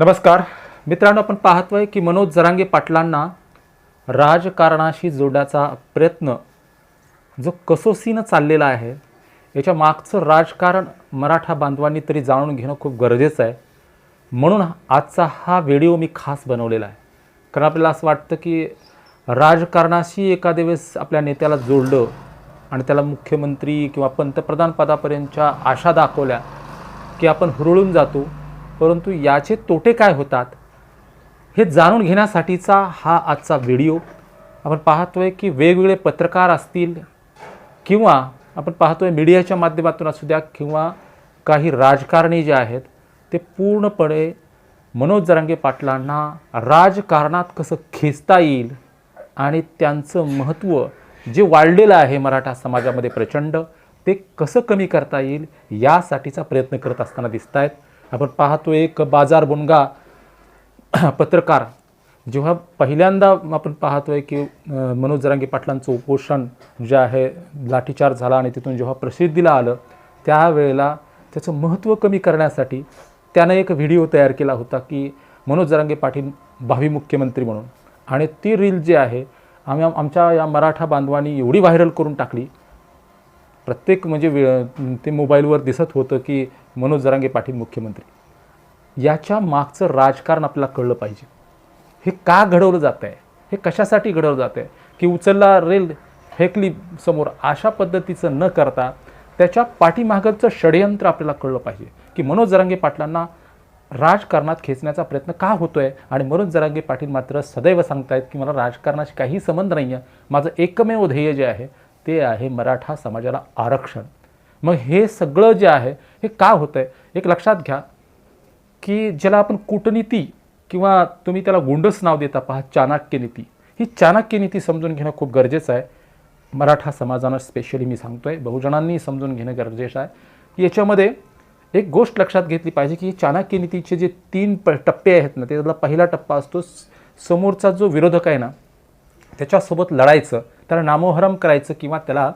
नमस्कार. मित्रांनो आपण पाहतोय की मनोज जरांगे पाटलांना राजकारणाशी जोडण्याचा प्रयत्न जो कसोसीनं चाललेला आहे याच्या मागचं राजकारण मराठा बांधवांनी तरी जाणून घेणं खूप गरजेचं आहे. म्हणून आजचा हा व्हिडिओ मी खास बनवलेला आहे. कारण आपल्याला असं वाटतं की राजकारणाशी एखाद्या वेळेस आपल्या नेत्याला जोडलं आणि त्याला मुख्यमंत्री किंवा पंतप्रधान पदापर्यंतच्या आशा दाखवल्या की आपण हुरळून जातो परंतु याचे तोटे काय होतात? हे जाणून घेण्यासाठीचा हा आजचा व्हिडिओ. आपण पाहतोय की वेगवेगळे पत्रकार असतील किंवा आपण पाहतोय मीडियाच्या माध्यमातून असू द्या किंवा काही राजकारणी जे आहेत ते पूर्णपणे मनोज जरांगे पाटलांना राजकारणात कसं खेचता येईल आणि त्यांचं महत्त्व जे वाढलेलं आहे मराठा समाजामध्ये प्रचंड ते कसं कमी करता येईल यासाठीचा प्रयत्न करत असताना दिसत आहेत आपण पाहतो एक बाजार बुनगा पत्रकार जेव्हा पहिल्यांदा आपण पाहतोय की मनोज जरांगे पाटलांचं उपोषण जे आहे लाठीचार झाला आणि तिथून जेव्हा प्रसिद्धीला आलं त्यावेळेला त्याचं महत्त्व कमी करण्यासाठी त्यानं एक व्हिडिओ तयार केला होता की मनोज जरांगे पाटील भावी मुख्यमंत्री म्हणून. आणि ती रील जी आहे आम्ही आमच्या या मराठा बांधवांनी एवढी व्हायरल करून टाकली प्रत्येक म्हणजे वे- ते मोबाईलवर दिसत होतं की मनोज जरांगे पाटील मुख्यमंत्री. याच्या मागचं राजकारण आपल्याला कळलं पाहिजे. हे का घडवलं जात आहे हे कशासाठी घडवलं जात आहे की उचलला रेल फेकली समोर अशा पद्धतीचं न करता त्याच्या पाठीमागचं षडयंत्र आपल्याला कळलं पाहिजे. की मनोज जरांगे पाटलांना राजकारणात खेचण्याचा प्रयत्न का होतो आहे आणि मनोज जरांगे पाटील मात्र सदैव सांगतायत की मला राजकारणाशी काही संबंध नाही आहे माझं एकमेव ध्येय जे आहे ते आहे मराठा समाजाला आरक्षण. मग हे सगळं जे आहे हे का होतंय? एक लक्षात घ्या की ज्याला आपण कूटनीती किंवा तुम्ही त्याला गोंडस नाव देता पहा चाणक्य नीती. ही चाणक्य नीती समजून घेणं खूप गरजेचं आहे. मराठा समाजानं स्पेशली मी सांगतोय बहुजनांनी समजून घेणं गरजेचं आहे. की याच्यामध्ये एक गोष्ट लक्षात घेतली पाहिजे की चाणक्य नीतीचे जे तीन प टप्पे आहेत ना त्यातला पहिला टप्पा असतो समोरचा जो विरोधक आहे ना त्याच्यासोबत लढायचं. त्याला नामोहरम करायचं किंवा त्याला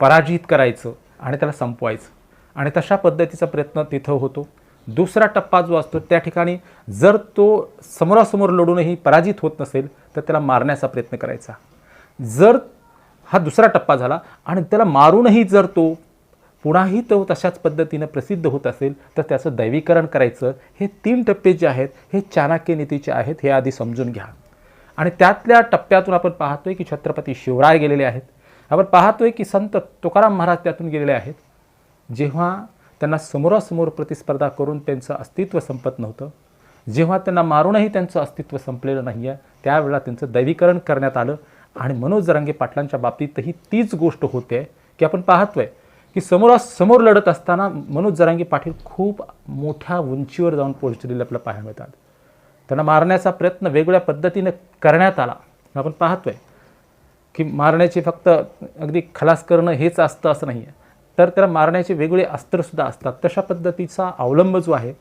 पराजित करायचं आणि त्याला संपवायचं. आणि तशा पद्धतीचा प्रयत्न तिथं होतो. दुसरा टप्पा जो असतो त्या ठिकाणी जर तो समोरासमोर लढूनही पराजित होत नसेल तर त्याला मारण्याचा प्रयत्न करायचा. जर हा दुसरा टप्पा झाला आणि त्याला मारूनही जर तो पुन्हाही तो तशाच पद्धतीनं प्रसिद्ध होत असेल तर त्याचं दैवीकरण करायचं. हे तीन टप्पे जे आहेत हे चाणक्य नीतीचे आहेत हे आधी समजून घ्या. आणि त्यातल्या टप्प्यातून आपण पाहतोय की छत्रपती शिवराय गेलेले आहेत. आपण पाहतोय की संत तुकाराम महाराज त्यातून गेलेले आहेत. जेव्हा त्यांना समोरासमोर प्रतिस्पर्धा करून त्यांचं अस्तित्व संपत नव्हतं जेव्हा त्यांना मारूनही त्यांचं अस्तित्व संपलेलं नाही आहे त्यावेळेला त्यांचं दैवीकरण करण्यात आलं. आणि मनोज जरांगे पाटलांच्या बाबतीतही तीच गोष्ट होते की आपण पाहतोय की समोरासमोर लढत असताना मनोज जरांगे पाटील खूप मोठ्या उंचीवर जाऊन पोहोचलेले आपल्याला पाहायला मिळतात. त्यांना मारण्याचा प्रयत्न वेगवेगळ्या पद्धतीने करण्यात आला. आपण पाहतोय की मारण्याची फक्त अगदी खलास करणं हेच असतं असं नाही आहे तर त्याला मारण्याचे वेगवेगळे अस्त्रसुद्धा असतात. तशा पद्धतीचा अवलंब जो आहे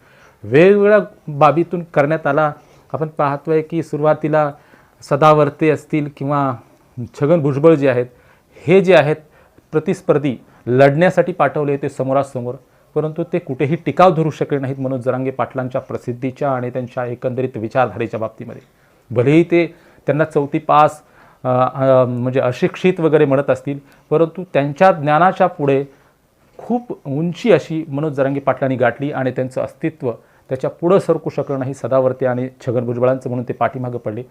वेगवेगळ्या बाबीतून करण्यात आला. आपण पाहतोय की सुरुवातीला सदावर्ते असतील किंवा छगन भुजबळ जे आहेत हे जे आहेत प्रतिस्पर्धी लढण्यासाठी पाठवले ते समोरासमोर. परंतु ते कुठेही टिकाव धरू शकले नाहीत मनोज जरांगे पाटलांच्या प्रसिद्धीच्या आणि त्यांच्या एकंदरीत विचारधारेच्या बाबतीमध्ये. भलेही ते त्यांना चौथी पास म्हणजे अशिक्षित वगैरे म्हणत असतील परंतु त्यांच्या ज्ञानाच्या पुढे खूप उंची अशी मनोज जरांगे पाटलांनी गाठली आणि त्यांचं अस्तित्व त्याच्या पुढं सरकू शकलं नाही सदावर्ते आणि छगन भुजबळांचं म्हणून ते पाठीमागं पडले.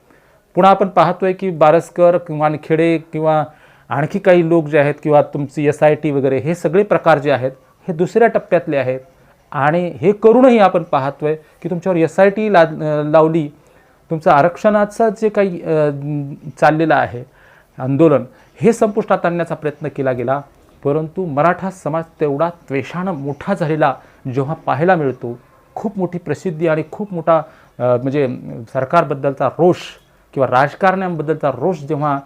पुन्हा आपण पाहतोय की बारसकर किंवा खेडे किंवा आणखी काही लोक जे आहेत किंवा तुमची एस आय टी वगैरे हे सगळे प्रकार जे आहेत हे दुसऱ्या टप्प्यातले आहेत. आणि हे करूनही आपण पाहतोय की तुमच्यावर एस आय टी ला लावली तुमचं आरक्षणाचं जे काही चाललेलं आहे आंदोलन हे संपुष्टात आणण्याचा प्रयत्न केला गेला. परंतु मराठा समाज तेवढा त्वेषानं मोठा झालेला जेव्हा पाहायला मिळतो खूप मोठी प्रसिद्धी आणि खूप मोठा म्हणजे सरकारबद्दलचा रोष किंवा राजकारण्यांबद्दलचा रोष जेव्हा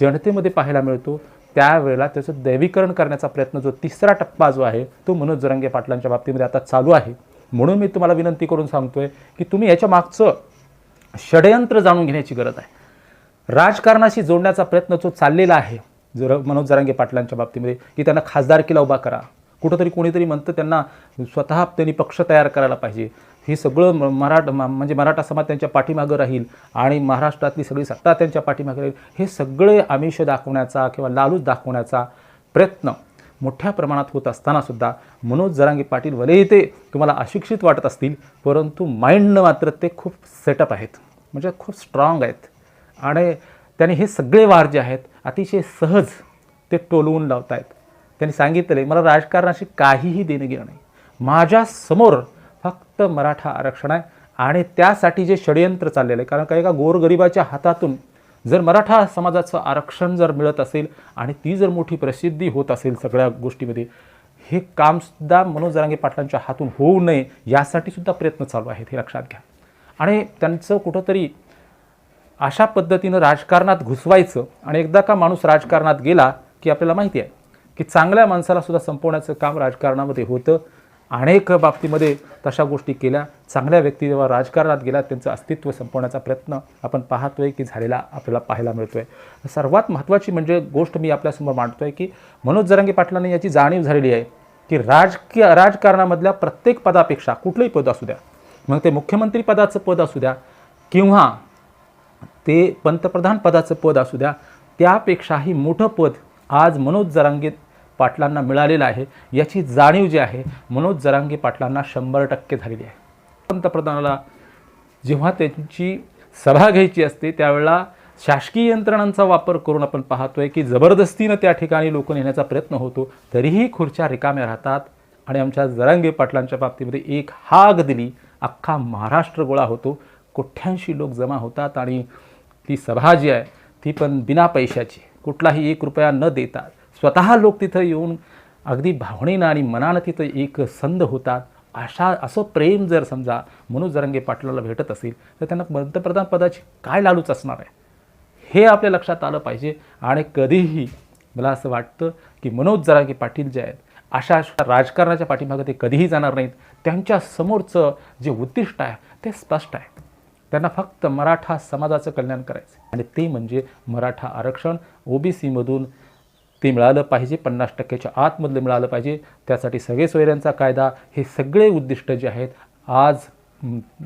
जनतेमध्ये पाहायला मिळतो त्यावेळेला त्याचं दैवीकरण करण्याचा प्रयत्न जो तिसरा टप्पा जो आहे तो मनोज जरंगे पाटलांच्या बाबतीमध्ये आता चालू आहे. म्हणून मी तुम्हाला विनंती करून सांगतोय की तुम्ही याच्या मागचं षडयंत्र जाणून घेण्याची गरज आहे. राजकारणाशी जोडण्याचा प्रयत्न जो चाललेला आहे जर मनोज जरांगे पाटलांच्या बाबतीमध्ये की त्यांना खासदारकीला उभा करा. कुठंतरी कोणीतरी म्हणतं त्यांना स्वतः त्यांनी पक्ष तयार करायला पाहिजे. हे सगळं म- मराठ म- म्हणजे मराठा समाज त्यांच्या पाठीमागं राहील आणि महाराष्ट्रातली सगळी सत्ता त्यांच्या पाठीमागं राहील हे सगळे आमिष दाखवण्याचा किंवा लालूच दाखवण्याचा प्रयत्न मोठ्या प्रमाणात होत असताना सुद्धा मनोज जरांगे पाटील भलेही ते तुम्हाला अशिक्षित वाटत असतील परंतु माइंडनं मात्र ते खूप सेटअप आहेत. म्हणजे खूप स्ट्रॉंग आहेत. आणि त्यांनी हे सगळे वार जे आहेत अतिशय सहज ते टोलवून लावत आहेत त्यांनी सांगितलं मला राजकारणाशी काहीही देणं गेलं नाही माझ्यासमोर फक्त मराठा आरक्षण आहे. आणि त्यासाठी जे षडयंत्र चाललेलं आहे कारण काही एका गोरगरिबाच्या हातातून जर मराठा समाजाचं आरक्षण जर मिळत असेल आणि ती जर मोठी प्रसिद्धी होत असेल सगळ्या गोष्टीमध्ये हे कामसुद्धा मनोज जरांगे पाटलांच्या हातून होऊ नये यासाठी सुद्धा प्रयत्न चालू आहेत हे लक्षात घ्या. आणि त्यांचं कुठंतरी अशा पद्धतीनं राजकारणात घुसवायचं आणि एकदा का माणूस राजकारणात गेला की आपल्याला माहिती आहे की चांगल्या माणसाला सुद्धा संपवण्याचं काम राजकारणामध्ये होतं. अनेक बाबतीमध्ये तशा गोष्टी केल्या. चांगल्या व्यक्ती जेव्हा राजकारणात गेल्या त्यांचं अस्तित्व संपवण्याचा प्रयत्न आपण पाहतोय की झालेला आपल्याला पाहायला मिळतोय. सर्वात महत्त्वाची म्हणजे गोष्ट मी आपल्यासमोर मांडतोय की मनोज जरांगे पाटलांनी याची जाणीव झालेली आहे की राजकीय राजकारणामधल्या प्रत्येक पदापेक्षा कुठलंही पद असू द्या मग ते मुख्यमंत्री पदाचं पद असू द्या किंवा ते पंतप्रधान पदाचं पद असू द्या त्यापेक्षाही मोठं पद आज मनोज जरांगे पाटलांना मिळालेलं आहे याची जाणीव जी आहे मनोज जरांगे पाटलांना शंभर टक्के झालेली आहे. पंतप्रधानाला जेव्हा त्यांची सभा घ्यायची असते त्यावेळेला शासकीय यंत्रणांचा वापर करून आपण पाहतोय की जबरदस्तीनं त्या ठिकाणी लोक नेण्याचा प्रयत्न होतो तरीही खुर्च्या रिकाम्या राहतात आणि आमच्या जरांगे पाटलांच्या बाबतीमध्ये एक हाग दिली अख्खा महाराष्ट्र गोळा होतो. कोठ्यांशी लोक जमा होतात आणि ती सभा जी आहे ती पण बिना पैशाची. कुठलाही एक रुपया न देतात स्वतः लोक तिथं येऊन अगदी भावनेनं आणि मनानं तिथं एक संध होतात. अशा असं प्रेम जर समजा मनोज जरंगे पाटलाला भेटत असेल तर त्यांना पंतप्रधान पदाची काय लालूच असणार आहे? हे आपल्या लक्षात आलं पाहिजे आणि कधीही मला असं वाटतं की मनोज जरांगे पाटील जे आहेत अशा अशा राजकारणाच्या पाठीमागं ते कधीही जाणार नाहीत. त्यांच्या समोरचं जे उद्दिष्ट आहे ते स्पष्ट आहे. त्यांना फक्त मराठा समाजाचं कल्याण करायचं आणि ते म्हणजे मराठा आरक्षण. ओबीसीमधून ते मिळालं पाहिजे. पन्नास टक्क्याच्या आतमधलं मिळालं पाहिजे. त्यासाठी सगळे सोयऱ्यांचा कायदा हे सगळे उद्दिष्ट जे आहेत आज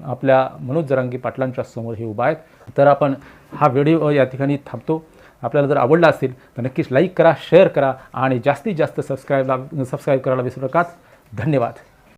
आपल्या मनोज जरांगी पाटलांच्या समोर हे उभा आहेत. तर आपण हा व्हिडिओ या ठिकाणी थांबतो. आपल्याला जर आवडला असेल तर नक्कीच लाईक करा शेअर करा आणि जास्तीत जास्त सबस्क्राईबला सबस्क्राईब करायला विसरू नकाच धन्यवाद.